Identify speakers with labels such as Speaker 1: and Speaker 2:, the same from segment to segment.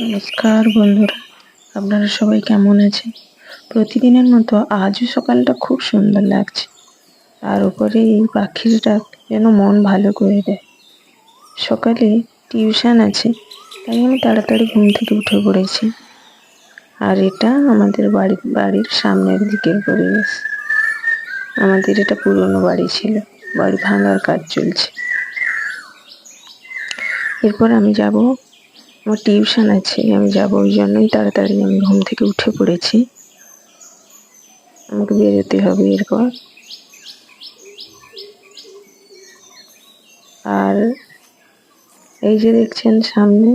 Speaker 1: নমস্কার বন্ধুরা, আপনারা সবাই কেমন আছেন? প্রতিদিনের মতো আজও সকালটা খুব সুন্দর লাগছে। তার উপরে এই পাখির ডাক যেন মন ভালো করে দেয়। সকালে টিউশন আছে, তাই আমি তাড়াতাড়ি ঘুম থেকে উঠে পড়েছি। আর এটা আমাদের বাড়ি, বাড়ির সামনের দিকের পরিবেশ। আমাদের এটা পুরনো বাড়ি ছিল, বাড়ি ভাঙার কাজ চলছে। এরপর আমি যাব আমার টিউশন আছে, আমি যাব ওই জন্যই তাড়াতাড়ি আমি ঘুম থেকে উঠে পড়েছি। আমাকে বেরোতে হবে এরপর। আর এই যে দেখছেন সামনে,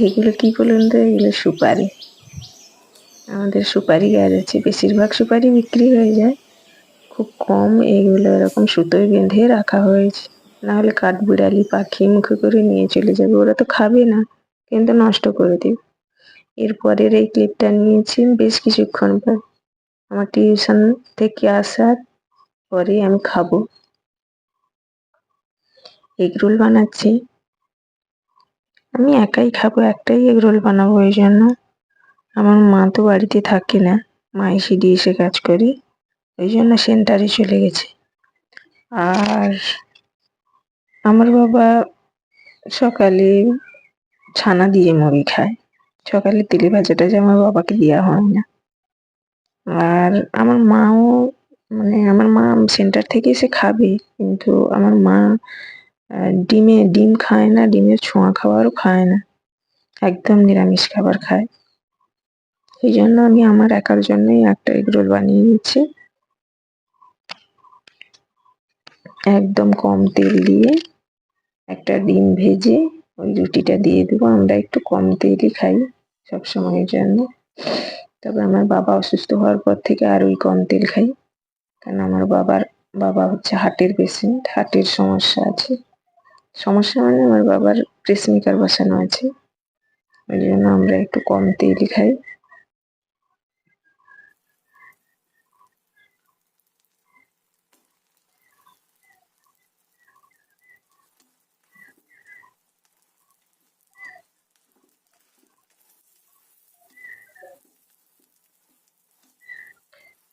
Speaker 1: এগুলো কী বলুন তো? এগুলো সুপারি। আমাদের সুপারি গাছ আছে বেশিরভাগ সুপারি বিক্রি হয়ে যায়। খুব কম এগুলো এরকম সুতোয় বেঁধে রাখা হয়েছে। নাহলে কাঠবিড়ালি পাখি মুখে করে নিয়ে চলে যাবে। ওরা তো খাবে না, কিন্তু নষ্ট করে দেবে। এরপরের এই ক্লিপটা নিয়েছি বেশ কিছুক্ষণ পর। আমার টিউশন থেকে আসার পরে আমি খাব। এগরোল বানাচ্ছি। আমি একাই খাব, একটাই এগরোল বানাবো ওই জন্য আমার মা তো বাড়িতে থাকে না। মা এসে দিয়ে এসে কাজ করি। ওই জন্য সেন্টারে চলে গেছে। আর আমার বাবা সকালে ছানা দিয়ে মুড়ি খায়। সকালে তেলে ভাজাটা যে আমার বাবাকে দেওয়া হয় না। আর আমার মাও মানে আমার মা সেন্টার থেকে এসে খাবে, কিন্তু আমার মা ডিমে, ডিম খায় না, ডিমের ছোঁয়া খাবারও খায় না। একদম নিরামিষ খাবার খায়। এই জন্য আমি আমার একার জন্যই একটা এগরোল বানিয়ে নিচ্ছি। একদম কম তেল দিয়ে একটা ডিম ভেজে ওই রুটিটা দিয়ে দেবো। আমরা একটু কম তেলই খাই সব সময়ের জন্য। তবে আমার বাবা অসুস্থ হওয়ার পর থেকে আর ওই কম তেল খাই। কারণ আমার বাবার, বাবা হচ্ছে হার্টের পেশেন্ট, হার্টের সমস্যা আছে। সমস্যা মানে আমার বাবার প্রেসমেকার বসানো আছে। ওই জন্য আমরা একটু কম তেলই খাই।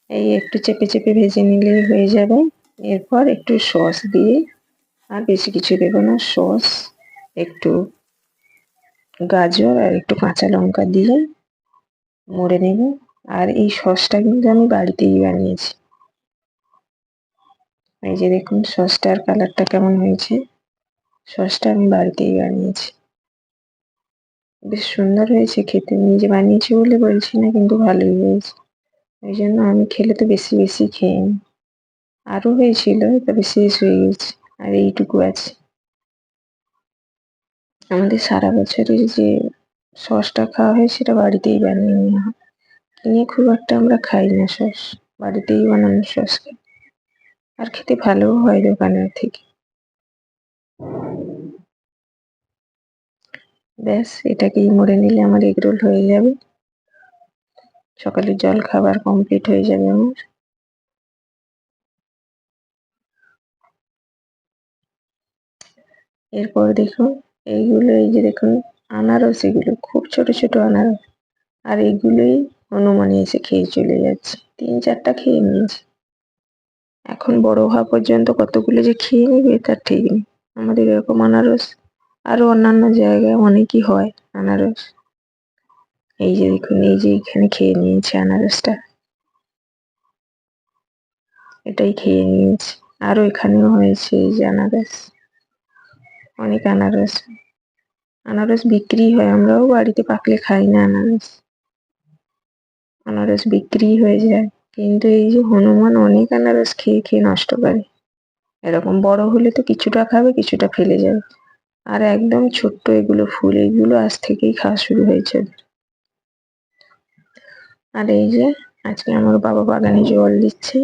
Speaker 1: এই একটু চেপে চেপে ভেজে নিলেই হয়ে যাবে। এরপর একটু সস দিয়ে, আর বেশি কিছু দেব না, সস, একটু গাজর আর একটু কাঁচা লঙ্কা দিয়ে মরে নেব। আর এই সসটা কিন্তু আমি বাড়িতেই বানিয়েছি। এই যে দেখুন, সসটার কালারটা কেমন হয়েছে। সসটা আমি বাড়িতেই বানিয়েছি। বেশ সুন্দর হয়েছে খেতে। নিজে বানিয়েছি বলে বলছি না, কিন্তু ভালোই হয়েছে। ওই জন্য আমি খেলে তো বেশি বেশি খেয়ে নিই আরও হয়েছিল তবে শেষ হয়ে গেছে, আর এইটুকু আছে। আমাদের সারা বছরের যে সসটা খাওয়া হয়, সেটা বাড়িতেই বানিয়ে নেওয়া হয়। কিনে খুব একটা আমরা খাই না সস, বাড়িতেই বানানো সস খাই। আর খেতে ভালোও হয় দোকানের থেকে। ব্যাস, এটাকেই মরে নিলে আমার এগরোল হয়ে যাবে। সকালে জল খাবার কমপ্লিট হয়ে যাবে আমার। এরপর দেখুন এইগুলো এই যে দেখুন, আনারস, এগুলো খুব ছোট ছোট আনারস। আর এইগুলোই হনুমানে এসে খেয়ে চলে যাচ্ছে। তিন চারটা খেয়ে নিয়েছে। এখন বড় হওয়া পর্যন্ত কতগুলো যে খেয়ে নেবে তার ঠিক নেই। আমাদের এরকম আনারস আরও অন্যান্য জায়গায় অনেকই হয় আনারস। এই যে দেখুন, এই যে এখানে খেয়ে নিয়েছে আনারসটা। এটাই খেয়ে নিয়েছে। আরও এখানেও হয়েছে এই যে আনারস। অনেক আনারস। আনারস বিক্রি হয়, আমরাও বাড়িতে পাকলে খাই না আনারস। আনারস বিক্রি হয়ে যায়। কিন্তু এই যে হনুমান অনেক আনারস খেয়ে খেয়ে নষ্ট করে। এরকম বড় হলে তো কিছুটা খাবে, কিছুটা ফেলে যাবে। আর একদম ছোট্ট এগুলো ফুল, এগুলো আজ থেকেই খাওয়া শুরু হয়েছে। আর এই যে আজকে আমার বাবা বাগানে জল দিচ্ছে।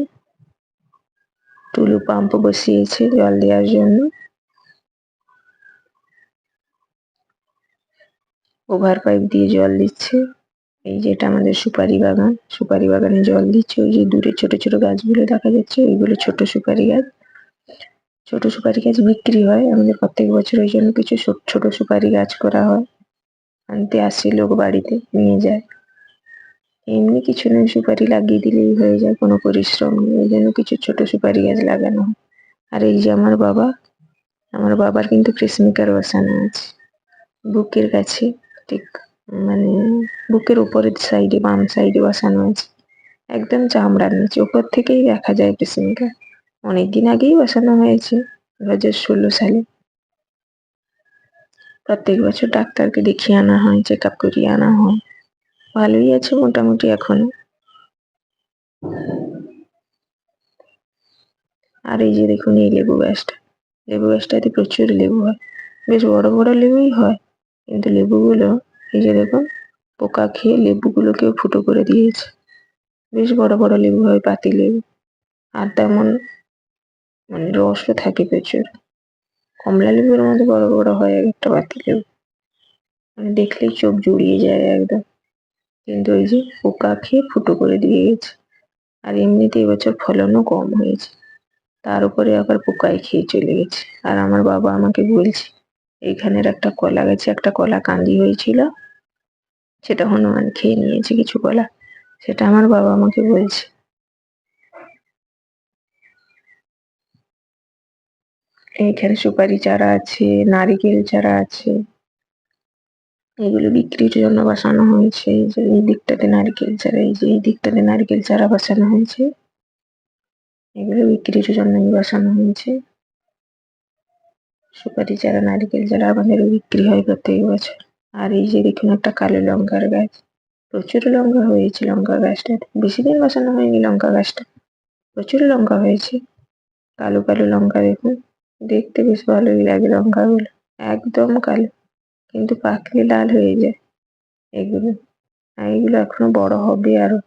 Speaker 1: টুলু পাম্প বসিয়েছে জল দেওয়ার জন্য। ওভার পাইপ দিয়ে জল দিচ্ছে। এই যে এটা আমাদের সুপারি বাগান। সুপারি বাগানে জল দিচ্ছে। ওই যে দূরে ছোট ছোট গাছগুলো দেখা যাচ্ছে। ওইগুলো ছোট সুপারি গাছ। ছোট সুপারি গাছ বিক্রি হয়। আমাদের প্রত্যেক বছর ওই জন্য কিছু ছোট ছোট সুপারি গাছ করা হয়। আনতে আসে লোক বাড়িতে নিয়ে যায়। এমনি কিছু না, সুপারি লাগিয়ে দিলেই হয়ে যায়, কোনো পরিশ্রম নেই। ওই জন্য কিছু ছোট সুপারি গাছ লাগানো। আর এই যে আমার বাবা, আমার বাবার কিন্তু পেসমেকার বসানো আছে। বুকের কাছে, ঠিক মানে বুকের উপরের সাইডে, বাম সাইডে বসানো আছে। একদম চামড়ার নিচে, উপর থেকেই দেখা যায় পেসমেকার অনেকদিন আগেই বসানো হয়েছে, দু হাজার ষোলো সালে। প্রত্যেক বছর ডাক্তারকে দেখিয়ে আনা হয়, চেক আপ করিয়ে আনা হয়। ভালোই আছে মোটামুটি এখন। আর এই যে দেখুন, এই লেবু গাছটা। লেবু গাছটাতে প্রচুর লেবু হয়। বেশ বড় বড় লেবুই হয়। কিন্তু লেবুগুলো, এই যে দেখুন, পোকা খেয়ে লেবুগুলোকেও ফুটো করে দিয়েছে। বেশ বড় বড় লেবু হয়, পাতি লেবু। আর তেমন মানে রসও থাকে প্রচুর। কমলা লেবুর মতো বড় বড় হয় একটা পাতি লেবু। মানে দেখলেই চোখ জুড়িয়ে যায় একদম। কিন্তু ওই যে পোকা খেয়ে ফুটো করে দিয়ে গেছে। আর এমনিতে এবছর ফলনও কম হয়েছে। তার উপরে আবার পোকায় খেয়ে চলে গেছে। আর আমার বাবা আমাকে বলছে, এইখানের একটা কলা গাছে একটা কলা কান্দি হয়েছিল। সেটা হনুমান খেয়ে নিয়েছে কিছু কলা। সেটা আমার বাবা আমাকে বলছে। এইখানে সুপারি চারা আছে, নারিকেল চারা আছে। এগুলো বিক্রির জন্য বসানো হয়েছে। এই যে এই দিকটাতে নারকেল চারা, এই যে এই দিকটাতে নারকেল চারা বসানো হয়েছে। এগুলো বিক্রির জন্যই বসানো হয়েছে। সুপারি চারা, নারকেল চারা আমাদের বিক্রি হয় প্রত্যেক বছর। আর এই যে দেখুন একটা কালো লঙ্কার গাছ। প্রচুর লঙ্কা হয়েছে লঙ্কা গাছটাতে বেশি দিন বসানো হয়নি লঙ্কা গাছটা। প্রচুর লঙ্কা হয়েছে। কালো কালো লঙ্কা দেখুন। দেখতে বেশ ভালোই লাগে লঙ্কাগুলো। একদম কালো। কিন্তু পাকলে লাল হয়ে যায়। এগুলো, আর এগুলো এখনও বড় হবে আরও।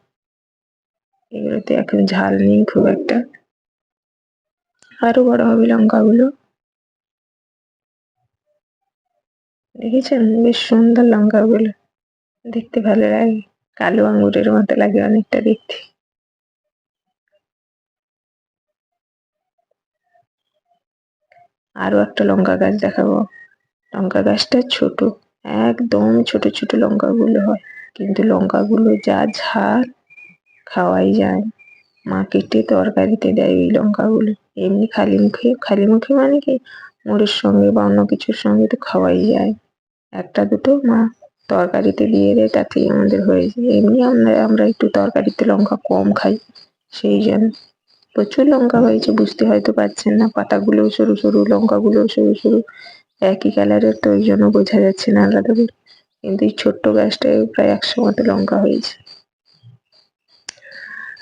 Speaker 1: এগুলোতে এখন ঝাল নেই খুব একটা। আরও বড় হবে লঙ্কাগুলো। দেখেছেন? বেশ সুন্দর লঙ্কাগুলো। দেখতে ভালো লাগে। কালো আঙ্গুরের মতো লাগে অনেকটা দেখতে। আরও একটা লঙ্কা গাছ দেখাবো। লঙ্কা গাছটা ছোট। একদম ছোট ছোট লঙ্কাগুলো হয়। কিন্তু লঙ্কাগুলো যা ঝাল, খাওয়াই যায়। মা কেটে তরকারিতে দেয় এই লঙ্কাগুলো। এমনি খালি মুখে খালি মুখে মানে কি? মুড়ির সঙ্গে বা অন্য কিছুর সঙ্গে তো খাওয়াই যায়। একটা দুটো মা তরকারিতে দিয়ে দেয় তাতেই আমাদের হয়ে যায়। এমনি আমরা আমরা একটু তরকারিতে লঙ্কা কম খাই। সেই জন্য প্রচুর লঙ্কা হয়েছে, বুঝতে হয়তো পারছেন না। পাতাগুলো সরু সরু, লঙ্কাগুলো সরু সরু। একই কালারের তো ওই জন্য বোঝা যাচ্ছে না আলাদা করে। কিন্তু এই ছোট্ট গাছটায় প্রায় একশো মতো লঙ্কা হয়েছে।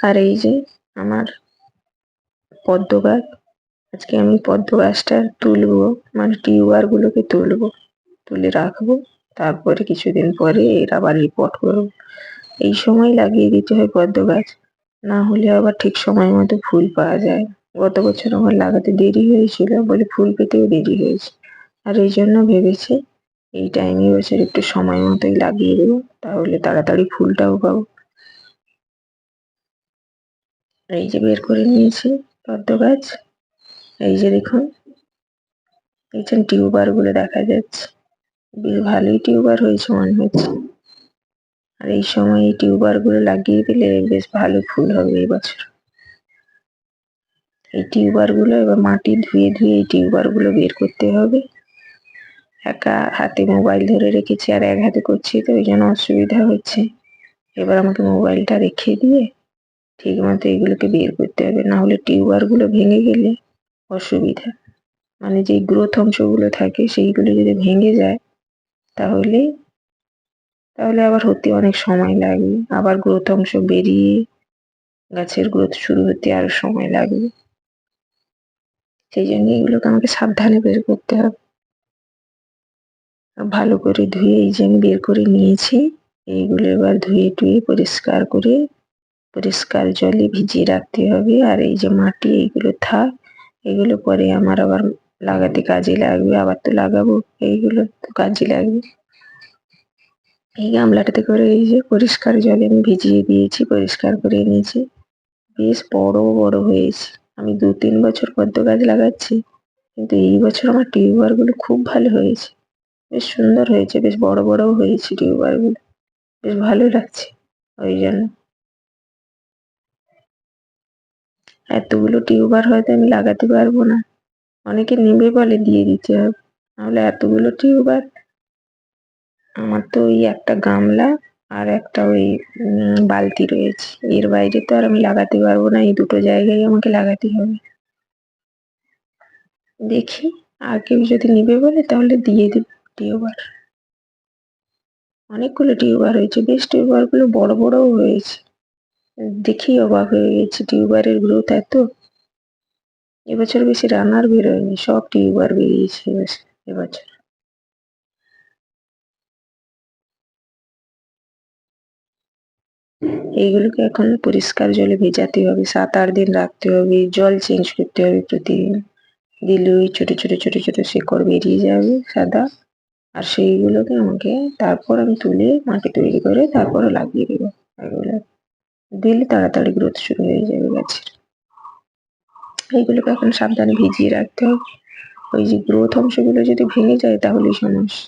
Speaker 1: আর এই যে আমার পদ্ম গাছ, আজকে আমি পদ্ম গাছটা তুলবো মানে টিউবার গুলোকে তুলবো, তুলে রাখব, তারপরে কিছুদিন পরে এর আবার রিপোর্ট করব। এই সময় লাগিয়ে দিতে হয় পদ্ম গাছ, না হলে আবার ঠিক সময় মতো ফুল পাওয়া যায় গত বছর আমার লাগাতে দেরি হয়েছিল, বলে ফুল পেতেও দেরি হয়েছে। আর এই জন্য ভেবেছি এই টাইমে বছর একটু সময় মতোই লাগিয়ে দেবো, তাহলে তাড়াতাড়ি ফুলটাও পাবো। এই যে বের করে নিয়েছি পদ্ম গাছ, এই যে দেখুন, দেখছেন টিউবারগুলো দেখা যাচ্ছে। বেশ ভালোই টিউবার হয়েছে মনে হচ্ছে। আর এই সময় এই টিউবারগুলো লাগিয়ে দিলে বেশ ভালো ফুল হবে এই বছর। এই টিউবারগুলো এবার মাটি ধুয়ে ধুয়ে এই টিউবারগুলো বের করতে হবে। একা হাতে মোবাইল ধরে রেখেছি আর এক হাতে করছি, তো ওই জন্য অসুবিধা হচ্ছে। এবার আমাকে মোবাইলটা রেখে দিয়ে ঠিক মতো এগুলোকে বের করতে হবে, না হলে টিউবারগুলো ভেঙে গেলে অসুবিধা। মানে যে গ্রোথ অংশগুলো থাকে, সেইগুলো যদি ভেঙে যায়, তাহলে তাহলে আবার হতে অনেক সময় লাগবে আবার গ্রোথ অংশ বেরিয়ে গাছের গ্রোথ শুরু হতে আরও সময় লাগবে সেই জন্য এগুলোকে আমাকে সাবধানে বের করতে হবে। ভালো করে ধুয়ে এই যে আমি বের করে নিয়েছি, এইগুলো এবার ধুয়ে টুয়ে পরিষ্কার করে পরিষ্কার জলে ভিজিয়ে রাখতে হবে। আর এই যে মাটি, এইগুলো থাক, এগুলো পরে আমার আবার লাগাতে কাজে লাগবে, আবার তো লাগাবো, এইগুলো তো কাজে লাগবে। এই গামলাটাতে করে এই যে পরিষ্কার জলে আমি ভিজিয়ে দিয়েছি, পরিষ্কার করে নিয়েছি বেশ বড় বড় হয়েছে। আমি দু তিন বছর পদ্ম গাছ লাগাচ্ছি, কিন্তু এই বছর আমার টিউবারগুলো খুব ভালো হয়েছে। বেশ সুন্দর হয়েছে, বেশ বড় বড়ও হয়েছে টিউবারগুলো। বেশ ভালো লাগছে ওই জন্য। এতগুলো টিউবার হয়তো আমি লাগাতে পারব না। অনেকে নেবে বলে দিয়ে দিতে হবে। নাহলে এতগুলো টিউবার, আমার তো ওই একটা গামলা আর একটা ওই বালতি রয়েছে। এর বাইরে তো আর আমি লাগাতে পারব না, এই দুটো জায়গায় আমাকে লাগাতে হবে। দেখি, আর কেউ যদি নিবে বলে তাহলে দিয়ে দিব। টিউবার। অনেকগুলো টিউবার হয়েছে। বেশ টিউবারগুলো বড় বড়ও হয়েছে। দেখি অবাক হয়ে গেছি, টিউবারের গ্রোথ এত। এবছর বেশি রানার বেরোয়নি, সব টিউবার বেরিয়েছে এবছর। এইগুলোকে এখন পরিষ্কার জলে ভেজাতে হবে, সাত আট দিন রাখতে হবে, জল চেঞ্জ করতে হবে প্রতিদিন। দিলে ওই ছোট ছোট ছোট ছোট শিকড় বেরিয়ে যাবে সাদা। আর সেইগুলোকে আমাকে তারপর আমি তুলে মাটি তৈরি করে তারপরে লাগিয়ে দেবো এগুলো। দিলে তাড়াতাড়ি গ্রোথ শুরু হয়ে যাবে গাছের। এইগুলোকে এখন সাবধানে ভিজিয়ে রাখতে হবে। ওই যে গ্রোথ অংশগুলো যদি ভেঙে যায় তাহলেই সমস্যা।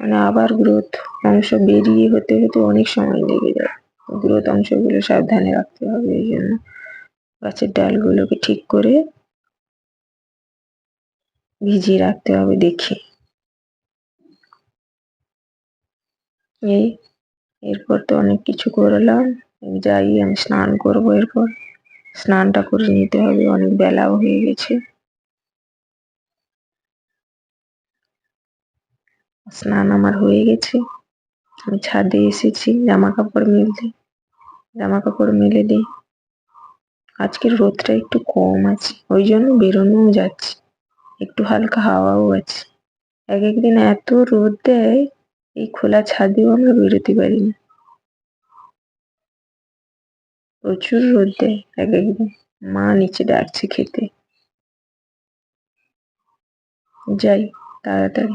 Speaker 1: মানে আবার গ্রোথ অংশ বেরিয়ে হতে হতে অনেক সময় লেগে যায়। গ্রোথ অংশগুলো সাবধানে রাখতে হবে এই জন্য। গাছের ডালগুলোকে ঠিক করে ভিজিয়ে রাখতে হবে দেখে। এই, এরপর তো অনেক কিছু করলাম। যাই, আমি স্নান করব এরপর। স্নানটা করে নিতে হবে, অনেক বেলাও হয়ে গেছে। স্নান আমার হয়ে গেছে। আমি ছাদে এসেছি জামা কাপড় মেলতে জামা কাপড় মেলে দিই। আজকের রোদটা একটু কম আছে, ওই জন্য বেরোনোও যাচ্ছে। একটু হালকা হাওয়াও আছে। এক একদিন এত রোদ দেয়, এই খোলা ছাদেও আমরা বেরোতে পারি না। প্রচুর রোদ দেয় এক একদিন মা নিচে ডাকছে খেতে। যাই, তাড়াতাড়ি।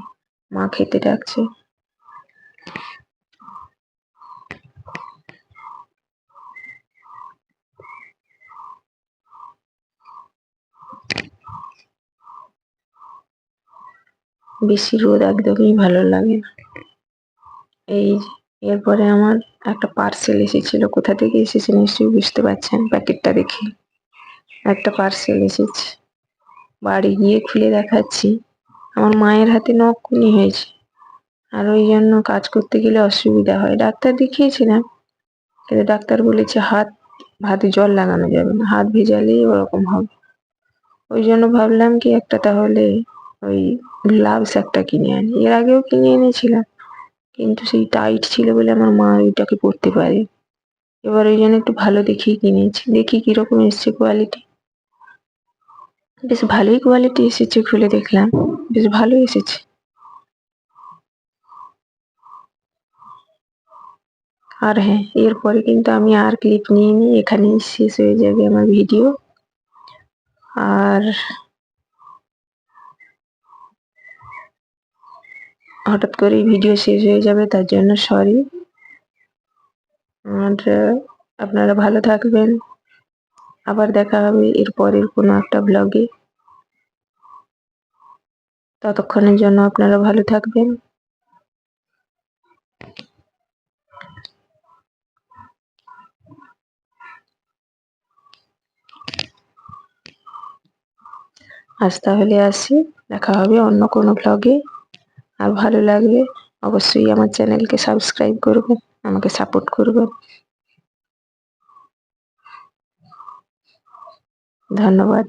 Speaker 1: মা খেতে ডাকছে। বেশি রোদ একদমই ভালো লাগে না। এই এরপরে আমার একটা পার্সেল এসেছিল। কোথা থেকে এসেছে নিশ্চয়ই বুঝতে পারছেন প্যাকেটটা দেখে। একটা পার্সেল এসেছে। বাড়ি গিয়ে খুলে দেখাচ্ছি। আমার মায়ের হাতে নখকুনি হয়েছে। আর ওই জন্য কাজ করতে গেলে অসুবিধা হয়। ডাক্তার দেখিয়েছিলাম কিন্তু ডাক্তার বলেছে হাত, হাতে জল লাগানো যাবে না। হাত ভেজালেই ওরকম হবে। ওই জন্য ভাবলাম কি একটা তাহলে ওই গ্লাভস একটা কিনে আনি। এর আগেও কিনে এনেছিলাম, কিন্তু সেই টাইট ছিল বলে আমার মা ওইটাকে পরতে পারে এবার ওই জন্য একটু ভালো দেখেই কিনেছি। দেখি কীরকম এসছে কোয়ালিটি বেশ ভালোই কোয়ালিটি এসেছে খুলে দেখলাম। বেশ ভালো এসেছে। আর হ্যাঁ এরপরে কিন্তু আমি আর ক্লিপ নিয়ে নিই এখানেই শেষ হয়ে যাবে আমার ভিডিও আর হঠাৎ করেই ভিডিও শেষ হয়ে যাবে, তার জন্য সরি আর আপনারা ভালো থাকবেন। আবার দেখা হবে এর পরের কোনো একটা ব্লগে ততক্ষণের জন্য আপনারা ভালো থাকবেন। আজ তাহলে আসি, দেখা হবে অন্য কোনো ব্লগে আর ভালো লাগলে অবশ্যই আমার চ্যানেলকে সাবস্ক্রাইব করবে আমাকে সাপোর্ট করবে। ধন্যবাদ।